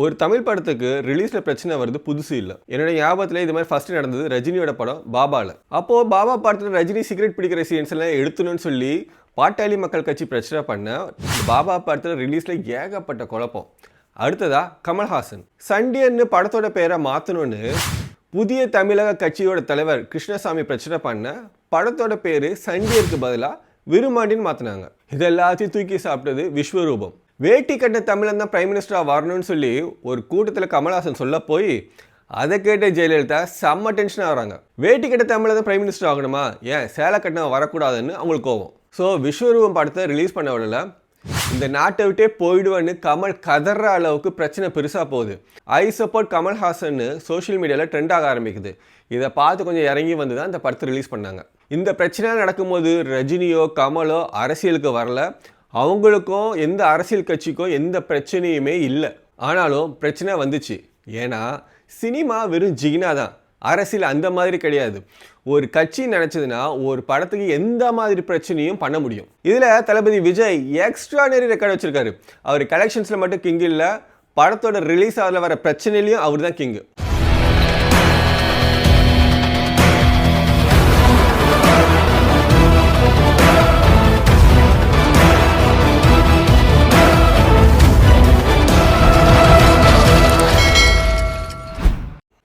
ஒரு தமிழ் படத்துக்கு ரிலீஸில் பிரச்சனை வருது புதுசு இல்லை. என்னோட ஞாபகத்தில் இது மாதிரி ஃபஸ்ட்டு நடந்தது ரஜினியோட படம் பாபாவில் அப்போது பாபா படத்தில் ரஜினி சிகரெட் பிடிக்கிற சீன்ஸ் எல்லாம் எடுத்துணும்னு சொல்லி பாட்டாளி மக்கள் கட்சி பிரச்சனை பண்ண பாபா படத்தில் ரிலீஸில் ஏகப்பட்ட குழப்பம். அடுத்ததா கமல்ஹாசன். சண்டியன்னு படத்தோட பேரை மாற்றணும்னு புதிய தமிழக கட்சியோட தலைவர் கிருஷ்ணசாமி பிரச்சனை பண்ண படத்தோட பேர் சண்டியருக்கு பதிலாக விருமாண்டின்னு மாற்றினாங்க இது எல்லாத்தையும் தூக்கி சாப்பிட்டது விஸ்வரூபம். வேட்டி கட்ட தமிழன் தான் பிரைம் மினிஸ்டராக வரணும்னு சொல்லி ஒரு கூட்டத்தில் கமல்ஹாசன் சொல்ல போய் அதை கேட்ட ஜெயலலிதா செம்ம டென்ஷனாக வராங்க. வேட்டி கட்ட தமிழில் தான் பிரைம் மினிஸ்டர் ஆகணுமா? ஏன் சேலை கட்டினவன் வரக்கூடாதுன்னு அவங்களுக்கு கோவம். ஸோ விஸ்வரூபம் படத்தை ரிலீஸ் பண்ண விடல. இந்த நாட்டை விட்டே போயிடுவேன்னு கமல் கதற அளவுக்கு பிரச்சனை பெருசாக போகுது. ஐ சப்போர்ட் கமல்ஹாசன் சோஷியல் மீடியாவில் ட்ரெண்ட் ஆக ஆரம்பிக்குது. இதை பார்த்து கொஞ்சம் இறங்கி வந்து தான் இந்த படத்தை ரிலீஸ் பண்ணாங்க. இந்த பிரச்சனை நடக்கும்போது ரஜினியோ கமலோ அரசியலுக்கு வரல. அவங்களுக்கும் எந்த அரசியல் கட்சிக்கும் எந்த பிரச்சனையுமே இல்லை. ஆனாலும் பிரச்சனை வந்துச்சு. ஏன்னா சினிமா வெறும் ஜிகினா தான். அரசியல் அந்த மாதிரி கிடையாது. ஒரு கட்சி நினச்சதுன்னா ஒரு படத்துக்கு எந்த மாதிரி பிரச்சனையும் பண்ண முடியும். இதில் தளபதி விஜய் எக்ஸ்ட்ரானரி ரெக்கார்ட் வச்சுருக்காரு. அவர் கலெக்ஷன்ஸில் மட்டும் கிங் இல்லை படத்தோட ரிலீஸ் ஆகல வர பிரச்சனையிலையும் அவர் தான் கிங்கு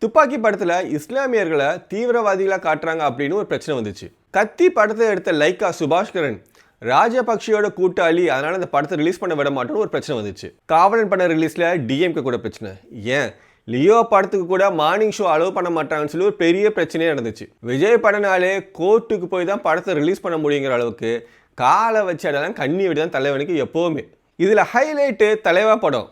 துப்பாக்கி படத்தில் இஸ்லாமியர்களை தீவிரவாதிகளாக காட்டுறாங்க அப்படின்னு ஒரு பிரச்சனை வந்துச்சு. கத்தி படத்தை எடுத்த லைக்கா சுபாஷ்கரன் ராஜபக்ஷியோட கூட்டாளி அதனால் அந்த படத்தை ரிலீஸ் பண்ண விட மாட்டோம்னு ஒரு பிரச்சனை வந்துச்சு. காவலன் படம் ரிலீஸில் டிஎம்கே கூட பிரச்சனை. ஏன்? லியோ படத்துக்கு கூட மார்னிங் ஷோ அலோவ் பண்ண மாட்டாங்கன்னு சொல்லி ஒரு பெரிய பிரச்சனையே நடந்துச்சு. விஜய் படனாலே கோர்ட்டுக்கு போய் தான் படத்தை ரிலீஸ் பண்ண முடியுங்கிற அளவுக்கு காலை வச்ச கண்ணி விட்டு தான் தலைவனுக்கு எப்போவுமே. இதில் ஹைலைட்டு தலைவா படம்.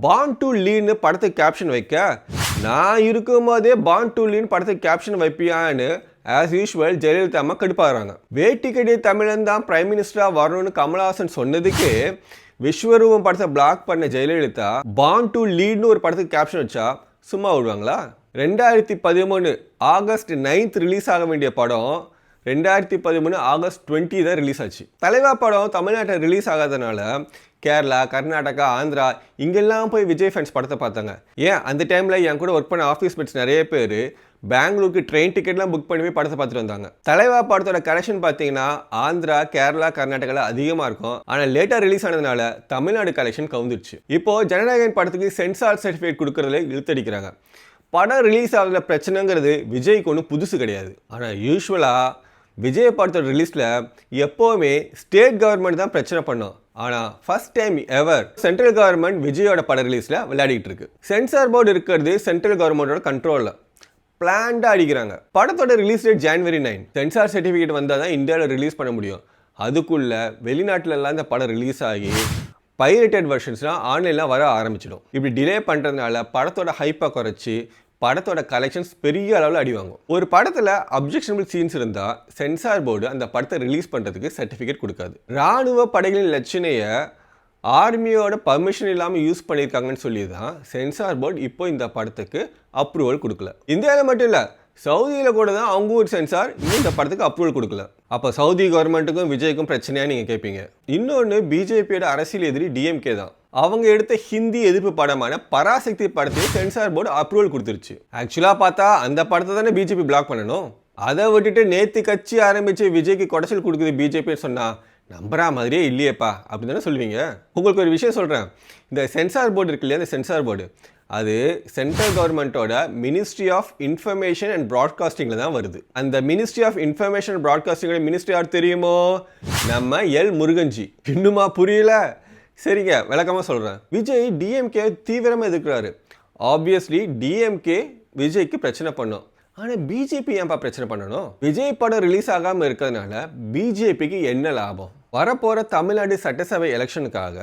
பான் டு லீன்னு படத்துக்கு கேப்ஷன் வைக்க நான் இருக்கும்போதே பான் டு லீன் படத்துக்கு கேப்ஷன் வைப்பியான்னு ஆஸ் யூஷுவல் ஜெயலலிதா அம்மா கடுப்பாகிறாங்க. வேட்டி கடிய தமிழன் தான் பிரைம் மினிஸ்டராக வரணும்னு கமல்ஹாசன் சொன்னதுக்கு விஸ்வரூபம் படத்தை பிளாக் பண்ண ஜெயலலிதா பான் டு லீட்னு ஒரு படத்துக்கு கேப்ஷன் வச்சா சும்மா விடுவாங்களா? ரெண்டாயிரத்தி பதிமூணு ஆகஸ்ட் நைன்த் ரிலீஸ் ஆக வேண்டிய படம் ரெண்டாயிரத்தி பதிமூணு ஆகஸ்ட் டுவெண்ட்டி தான் ரிலீஸ் ஆச்சு. தலைவா படம் தமிழ்நாட்டில் ரிலீஸ் ஆகாதனால கேரளா கர்நாடகா ஆந்திரா இங்கெல்லாம் போய் விஜய் ஃபேன்ஸ் படத்தை பார்த்தாங்க. ஏன்? அந்த டைமில் என் கூட ஒர்க் பண்ண ஆஃபீஸ் மேட்ஸ் நிறைய பேர் பெங்களூருக்கு ட்ரெயின் டிக்கெட்லாம் புக் பண்ணி போய் படத்தை பார்த்துட்டு வந்தாங்க. தலைவா படத்தோட கலெக்ஷன் பார்த்தீங்கன்னா ஆந்திரா கேரளா கர்நாடகாவில் அதிகமாக இருக்கும். ஆனால் லேட்டாக ரிலீஸ் ஆனதுனால தமிழ்நாடு கலெக்ஷன் கவுந்துருச்சு. இப்போ ஜனநாயகன் படத்துக்கு சென்சார் சர்டிஃபிகேட் கொடுக்கறதுல இழுத்தடிக்கிறாங்க. படம் ரிலீஸ் ஆகுற பிரச்சனைங்கிறது விஜய்க்கு ஒன்றும் புதுசு கிடையாது. ஆனால் யூஸ்வலாக விஜய் படத்தோட ரிலீஸில் எப்போவுமே ஸ்டேட் கவர்மெண்ட் தான் பிரச்சனை பண்ணும். ஆனால் first time ever central government விஜயோட பட ரிலீஸில் விளையாடிட்டு இருக்கு. சென்சார் போர்டு இருக்கிறது சென்ட்ரல் கவர்மெண்டோட கண்ட்ரோலில் பிளான்டாக அடிக்கிறாங்க. படத்தோட release date January nine censor certificate வந்தால் தான் இந்தியாவில் ரிலீஸ் பண்ண முடியும். அதுக்குள்ள வெளிநாட்டிலலாம் இந்த படம் ரிலீஸ் ஆகி பைரேட்டட் வெர்ஷன்ஸ்லாம் ஆன்லைனில் வர ஆரம்பிச்சிடும். இப்படி டிலே பண்ணுறதுனால படத்தோட ஹைப்பை குறைச்சி படத்தோட கலெக்ஷன்ஸ் பெரிய அளவில் அடி வாங்கும். ஒரு படத்தில் அப்ஜெக்ஷனபிள் சீன்ஸ் இருந்தால் சென்சார் போர்டு அந்த படத்தை ரிலீஸ் பண்ணுறதுக்கு சர்டிஃபிகேட் கொடுக்காது. ராணுவ படைகளின் லட்சணையை ஆர்மியோட பர்மிஷன் இல்லாமல் யூஸ் பண்ணியிருக்காங்கன்னு சொல்லி தான் சென்சார் போர்டு இப்போ இந்த படத்துக்கு அப்ரூவல் கொடுக்கல. இந்தியாவில் மட்டும் இல்லை சவுதியில் கூட தான் அவங்க ஒரு சென்சார் இன்னும் இந்த படத்துக்கு அப்ரூவல் கொடுக்கல. அப்போ சவுதி கவர்மெண்ட்டுக்கும் விஜய்க்கும் பிரச்சனையாக நீங்கள் கேட்பீங்க இன்னொன்று பிஜேபியோட அரசியல் எதிரி டிஎம்கே தான். அவங்க எடுத்த ஹிந்தி எதிர்ப்பு படமான பராசக்தி படத்தையும் சென்சார் போர்டு அப்ரூவல் கொடுத்துருச்சு. ஆக்சுவலாக பார்த்தா அந்த படத்தை தானே பிஜேபி பிளாக் பண்ணணும்? அதை விட்டுட்டு நேத்து கட்சி ஆரம்பிச்சு விஜய்க்கு குடைச்சல் கொடுக்குது பிஜேபின்னு சொன்னால் நம்புறா மாதிரியே இல்லையேப்பா அப்படின்னு தானே சொல்லுவீங்க? உங்களுக்கு ஒரு விஷயம் சொல்கிறேன் இந்த சென்சார் போர்டு இருக்கு இல்லையா இந்த சென்சார் போர்டு? அது சென்ட்ரல் கவர்மெண்ட்டோட மினிஸ்ட்ரி ஆஃப் இன்ஃபர்மேஷன் அண்ட் ப்ராட்காஸ்டிங்கில் தான் வருது. அந்த மினிஸ்ட்ரி ஆஃப் இன்ஃபர்மேஷன் அண்ட் ப்ராட்காஸ்டிங்கோட மினிஸ்ட்ரி யார் தெரியுமோ? நம்ம எல் முருகன்ஜி. இன்னுமா புரியல? சரிங்க விளக்கமாக சொல்கிறேன் விஜய் டிஎம்கே தீவிரமாக எதிர்க்கிறாரு. ஆப்வியஸ்லி டிஎம்கே விஜய்க்கு பிரச்சனை பண்ணும். ஆனால் பிஜேபி ஏன்பா பிரச்சனை பண்ணணும்? விஜய் படம் ரிலீஸ் ஆகாமல் இருக்கிறதுனால பிஜேபிக்கு என்ன லாபம்? வரப்போகிற தமிழ்நாடு சட்டசபை எலெக்ஷனுக்காக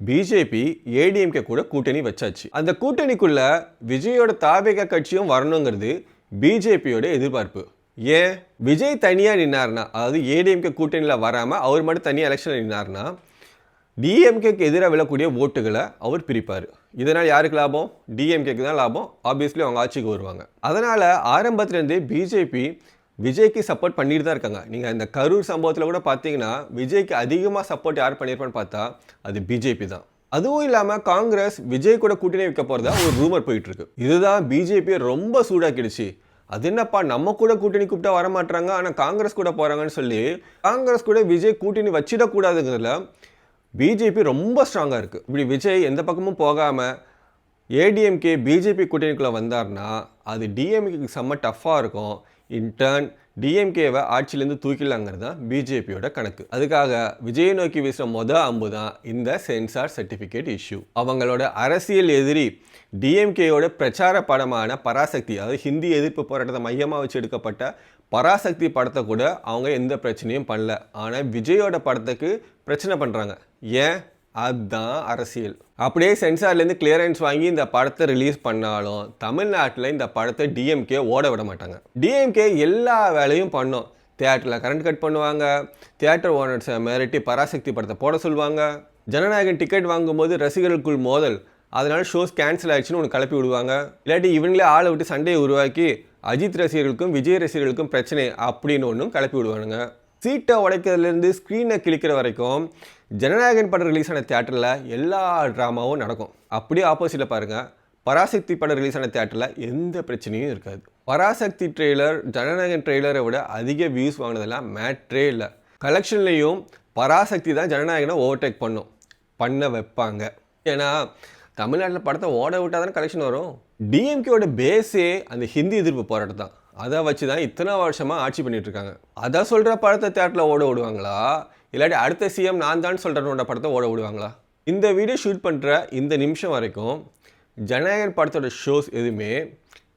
பிஜேபி ஏடிஎம்கே கூட கூட்டணி வச்சாச்சு. அந்த கூட்டணிக்குள்ள விஜயோட தாவேக கட்சியும் வரணுங்கிறது பிஜேபியோட எதிர்பார்ப்பு. ஏன்? விஜய் தனியாக நின்னார்னா அதாவது ஏடிஎம்கே கூட்டணியில் வராமல் அவர் மட்டும் தனியாக எலெக்ஷனில் நின்னார்னா டிஎம்கேக்கு எதிராக விழக்கூடிய ஓட்டுகளை அவர் பிரிப்பார். இதனால் யாருக்கு லாபம்? டிஎம்கேக்கு தான் லாபம். ஆப்வியஸ்லி அவங்க ஆட்சிக்கு வருவாங்க. அதனால் ஆரம்பத்துலேருந்தே பிஜேபி விஜய்க்கு சப்போர்ட் பண்ணிட்டு தான் இருக்காங்க. நீங்கள் இந்த கரூர் சம்பவத்தில் கூட பார்த்தீங்கன்னா விஜய்க்கு அதிகமாக சப்போர்ட் யார் பண்ணியிருப்பான்னு பார்த்தா அது பிஜேபி தான். அதுவும் இல்லாமல் காங்கிரஸ் விஜய் கூட கூட்டணி வைக்க போகிறதா ஒரு ரூமர் போயிட்டுருக்கு இதுதான் பிஜேபியை ரொம்ப சூடாக்கிடுச்சு. அது என்னப்பா நம்ம கூட கூட்டணி கூப்பிட்டா வரமாட்டாங்க ஆனால் காங்கிரஸ் கூட போகிறாங்கன்னு சொல்லி காங்கிரஸ் கூட விஜய் கூட்டணி வச்சிடக்கூடாதுங்கிறதுல பிஜேபி ரொம்ப ஸ்ட்ராங்காக இருக்குது இப்படி விஜய் எந்த பக்கமும் போகாமல் ஏடிஎம்கே பிஜேபி கூட்டணிக்குள்ளே வந்தார்னா அது டிஎம்கேக்கு செம்ம டஃப்பாக இருக்கும். இன்டர்ன் டிஎம்கேவை ஆட்சியிலேருந்து தூக்கிடலாங்கிறது தான் பிஜேபியோட கணக்கு. அதுக்காக விஜயை நோக்கி வீசுகிற மொதல் அம்பு தான் இந்த சென்சார் சர்டிஃபிகேட் இஷ்யூ அவங்களோட அரசியல் எதிரி டிஎம்கேயோட பிரச்சார படமான பராசக்தி அதாவது ஹிந்தி எதிர்ப்பு போராட்டத்தை மையமாக வச்சு எடுக்கப்பட்ட பராசக்தி படத்தை கூட அவங்க எந்த பிரச்சனையும் பண்ணல. ஆனால் விஜயோட படத்துக்கு பிரச்சனை பண்ணுறாங்க ஏன்? அதுதான் அரசியல். அப்படியே சென்சார்லேருந்து கிளியரன்ஸ் வாங்கி இந்த படத்தை ரிலீஸ் பண்ணாலும் தமிழ்நாட்டில் இந்த படத்தை டிஎம்கே ஓட விட மாட்டாங்க. டிஎம்கே எல்லா வேலையும் பண்ணோம். தியேட்டரில் கரண்ட் கட் பண்ணுவாங்க. தியேட்டர் ஓனர்ஸை மிரட்டி பராசக்தி படத்தை போட சொல்லுவாங்க. ஜனநாயகன் டிக்கெட் வாங்கும்போது ரசிகர்களுக்குள் மோதல். அதனால் ஷோஸ் கேன்சல் ஆயிடுச்சுன்னு ஒன்று கிளப்பி விடுவாங்க. இல்லாட்டி இவங்களே ஆளை விட்டு சண்டையை உருவாக்கி அஜித் ரசிகர்களுக்கும் விஜய் ரசிகர்களுக்கும் பிரச்சனை அப்படின்னு ஒன்றும் கிளப்பி விடுவானுங்க. சீட்டை உடைக்கிறதுலேருந்து ஸ்க்ரீனை கிழிக்கிற வரைக்கும் ஜனநாயகன் படம் ரிலீஸ் ஆன தேட்டரில் எல்லா ட்ராமாவும் நடக்கும். அப்படியே ஆப்போசிட்டில் பாருங்கள் பராசக்தி படம் ரிலீஸ் ஆன தேட்டரில் எந்த பிரச்சனையும் இருக்காது. பராசக்தி ட்ரெய்லர் ஜனநாயகன் ட்ரெய்லரை விட அதிக வியூஸ் வாங்கினதெல்லாம் மேட்ரே இல்லை. கலெக்ஷன்லேயும் பராசக்தி தான் ஜனநாயகனை ஓவர்டேக் பண்ணும். பண்ண வைப்பாங்க. ஏன்னா தமிழ்நாட்டில் படத்தை ஓட விட்டால் தானே கலெக்ஷன் வரும். டிஎம்கேவோட பேஸே அந்த ஹிந்தி எதிர்ப்பு போராட்டம் தான். அதை வச்சு தான் இத்தனை வருஷமாக ஆட்சி பண்ணிட்டு இருக்காங்க அதை சொல்கிற படத்தை தேட்டரில் ஓட விடுவாங்களா? இல்லாட்டி அடுத்த சிஎம் நான் தான் சொல்கிறனோட படத்தை ஓட விடுவாங்களா? இந்த வீடியோ ஷூட் பண்ணுற இந்த நிமிஷம் வரைக்கும் ஜனநாயகன் படத்தோட ஷோஸ் எதுவுமே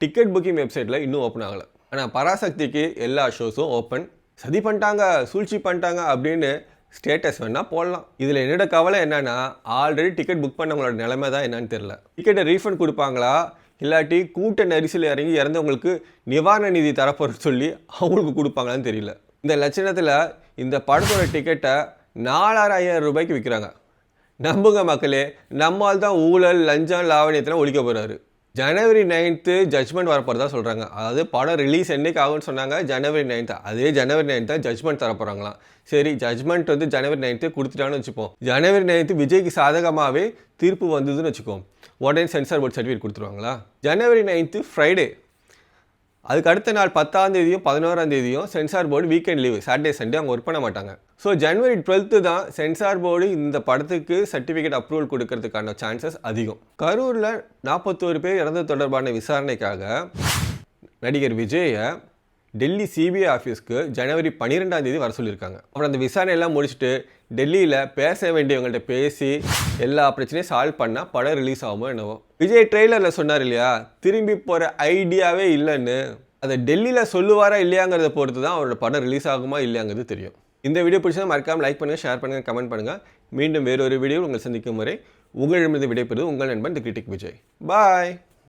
டிக்கெட் புக்கிங் வெப்சைட்டில் இன்னும் ஓப்பன் ஆகலை. ஆனால் பராசக்திக்கு எல்லா ஷோஸும் ஓப்பன் சதி பண்ணிட்டாங்க சூழ்ச்சி பண்ணிட்டாங்க அப்படின்னு ஸ்டேட்டஸ் வேணால் போடலாம். இதில் என்னோட கவலை என்னென்னா ஆல்ரெடி டிக்கெட் புக் பண்ணவங்களோட நிலைமை தான் என்னன்னு தெரில டிக்கெட்டை ரீஃபண்ட் கொடுப்பாங்களா? இல்லாட்டி கூட்ட நெரிசல் இறங்கி இறந்தவங்களுக்கு நிவாரண நிதி தரப்போன்னு சொல்லி அவங்களுக்கு கொடுப்பாங்களான்னு தெரியல. இந்த லட்சணத்தில் இந்த படத்தோட டிக்கெட்டை நாலாயிரம் ரூபாய்க்கு விற்கிறாங்க நம்புங்க மக்களே நம்மால் தான் ஊழல் லஞ்சம் லாவணியத்தில் ஒழிக்க போகிறாரு ஜனவரி நைன்த்து ஜட்மெண்ட் வரப்போகிறதா சொல்கிறாங்க அதாவது படம் ரிலீஸ் என்னைக்கு ஆகும்னு சொன்னாங்க. ஜனவரி நைன்த்து. அதே ஜனவரி நைன்த் தான் ஜட்மெண்ட் தர போகிறாங்களாம் சரி ஜட்மெண்ட் வந்து ஜனவரி நைன்த்து கொடுத்துட்டான்னு வச்சுப்போம். ஜனவரி நைன்த்து விஜய்க்கு சாதகமாகவே தீர்ப்பு வந்ததுன்னு வச்சுக்கோம். உடனே சென்சார் போர்ட் சர்டிஃபிகேட் கொடுத்துருவாங்களா? ஜனவரி நைன்த்து ஃப்ரைடே அதுக்கு அடுத்த நாள் பத்தாம் தேதியும் பதினோராம் தேதியும் censor board weekend leave Saturday Sunday அவங்க ஒர்க் பண்ண மாட்டாங்க. ஸோ ஜனவரி டுவெல்த்து தான் சென்சார் போர்டு இந்த படத்துக்கு சர்டிஃபிகேட் அப்ரூவல் கொடுக்கறதுக்கான சான்சஸ் அதிகம். கரூரில் நாற்பத்தோரு பேர் இறந்தது தொடர்பான விசாரணைக்காக நடிகர் விஜயை டெல்லி சிபிஐ ஆஃபீஸ்க்கு ஜனவரி பன்னிரெண்டாம் தேதி வர சொல்லியிருக்காங்க. அப்புறம் அந்த விசாரணையெல்லாம் முடிச்சுட்டு டெல்லியில் பேச வேண்டியவங்கள்ட்ட பேசி எல்லா பிரச்சனையும் சால்வ் பண்ணால் படம் ரிலீஸ் ஆகுமோ என்னவோ. விஜய் ட்ரெய்லரில் சொன்னார் இல்லையா? திரும்பி போகிற ஐடியாவே இல்லைன்னு. அதை டெல்லியில் சொல்லுவாரா இல்லையாங்கிறத பொறுத்து தான் அவரோட படம் ரிலீஸ் ஆகுமா இல்லையாங்கிறது தெரியும். இந்த வீடியோ பிடிச்சா மறக்காமல் லைக் பண்ணுங்கள் ஷேர் பண்ணுங்கள் கமெண்ட் பண்ணுங்கள் மீண்டும் வேறொரு வீடியோ உங்களை சந்திக்கும் வரை உங்களிடமிருந்து விடைபெறுவது உங்கள் நண்பன் தி கிரிட்டிக் விஜய் பாய்